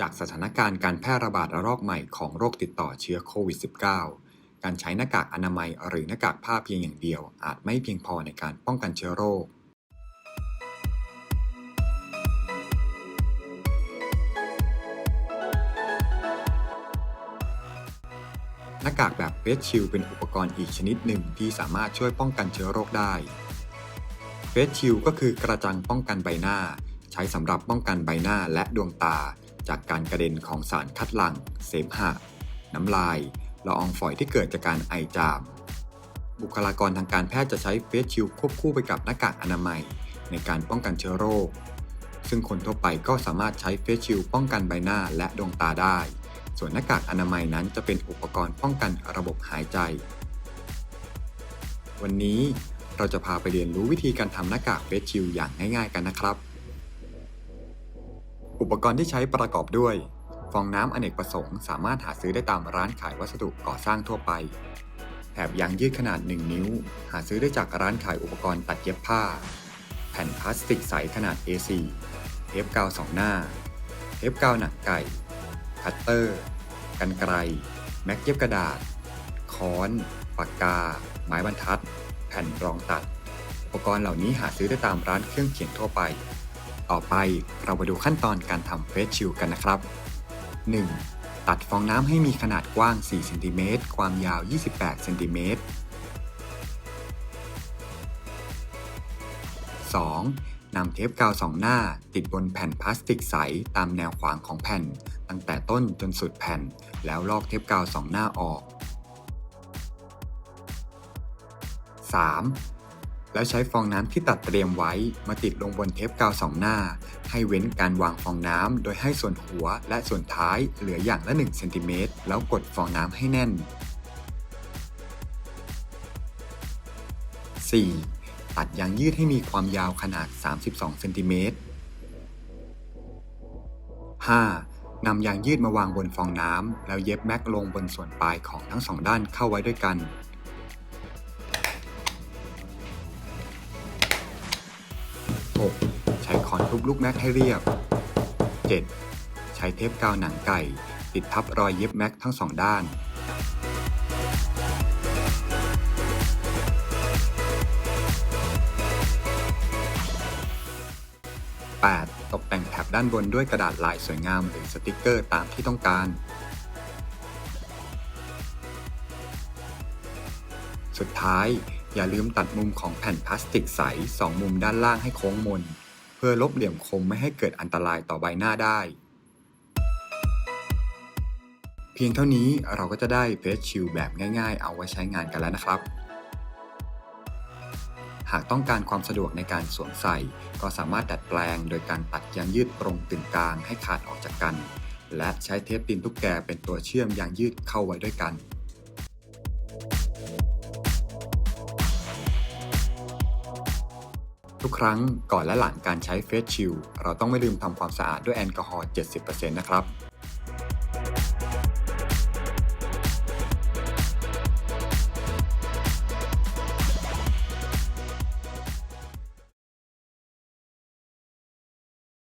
จากสถานการณ์การแพร่ระบาดระลอกใหม่ของโรคติดต่อเชื้อโควิด -19 การใช้หน้ากากอนามัยหรือหน้ากากผ้าเพียงอย่างเดียว อาจไม่เพียงพอในการป้องกันเชื้อโรค หน้ากากแบบเฟสชิลเป็นอุปกรณ์อีกชนิดหนึ่งที่สามารถช่วยป้องกันเชื้อโรคได้เฟสชิลก็คือกระจังป้องกันใบหน้า ใช้สำหรับป้องกันใบหน้าและดวงตา จากการกระเด็นของสารคัดหลั่ง เสมหะ น้ำลายละอองฝอยที่เกิดจากการไอจาม บุคลากรทางการแพทย์จะใช้เฟสชิลควบคู่ไปกับหน้ากากอนามัย ในการป้องกันเชื้อโรค ซึ่งคนทั่วไปก็สามารถใช้เฟสชิลป้องกันใบหน้าและดวงตาได้ ส่วนหน้ากากอนามัยนั้นจะเป็นอุปกรณ์ป้องกันระบบหายใจ วันนี้เราจะพาไปเรียนรู้วิธีการทำหน้ากากเฟสชิลอย่างง่าย ๆ กันนะครับ อุปกรณ์ที่ใช้ประกอบด้วย ฟองน้ำอเนกประสงค์สามารถหาซื้อได้ตามร้านขายวัสดุก่อสร้างทั่วไป แถบยางยืดขนาด 1 นิ้ว หาซื้อได้จากร้านขายอุปกรณ์ตัดเย็บผ้า แผ่นพลาสติกใสขนาด A4 เทปกาวสองหน้า เทปกาวหนังไก่ คัตเตอร์ กันไกร แม็กเย็บกระดาษ ค้อน ปากกา ไม้บรรทัด แผ่นรองตัด อุปกรณ์เหล่านี้หาซื้อได้ตามร้านเครื่องเขียนทั่วไป ต่อไปเรามาดูขั้นตอนการทำเฟสชิลกันนะครับ 1. ตัดฟองน้ำให้มีขนาดกว้าง 4 เซนติเมตร ความยาว 28 เซนติเมตร 2. นำเทปกาวสองหน้า ติดบนแผ่นพลาสติกใสตามแนวขวางของแผ่น ตั้งแต่ต้นจนสุดแผ่น แล้วลอกเทปกาวสองหน้าออก 3. แล้วใช้ฟองน้ำที่ตัดเตรียมไว้มาติดลงบนเทปกาวสองหน้า ให้เว้นการวางฟองน้ำโดยให้ส่วนหัวและส่วนท้ายเหลืออย่างละ1เซนติเมตรแล้วกดฟองน้ำให้แน่น 4. ตัดยางยืดให้มีความยาวขนาด 32เซนติเมตร 5. นำยางยืดมาวางบนฟองน้ำแล้วเย็บแม็กลงบนส่วนปลายของทั้งสองด้านเข้าไว้ด้วยกัน 6. ใช้ค้อนทุบลูกแม็กให้เรียบ 7. ใช้เทปกาวหนังไก่ติดทับรอยเย็บแม็กทั้งสองด้าน 8. ตกแต่งแถบด้านบนด้วยกระดาษลายสวยงามหรือสติกเกอร์ตามที่ต้องการ สุดท้าย อย่าลืมตัดมุมของแผ่นพลาสติกใสสองมุมด้านล่างให้โค้งมน เพื่อลบเหลี่ยมคมไม่ให้เกิดอันตรายต่อใบหน้าได้ เพียงเท่านี้เราก็จะได้เฟสชิลแบบง่ายๆ เอาไว้ใช้งานกันแล้วนะครับ หากต้องการความสะดวกในการสวมใส่ ก็สามารถดัดแปลงโดยการตัดยางยืดตรงกึ่งกลางให้ขาดออกจากกัน และใช้เทปตีนตุ๊กแกเป็นตัวเชื่อมยางยืดเข้าไว้ด้วยกัน ทุกครั้งก่อนและหลังการใช้เฟสชิลเราต้องไม่ลืมทำความสะอาดด้วยแอลกอฮอล์ 70%นะครับ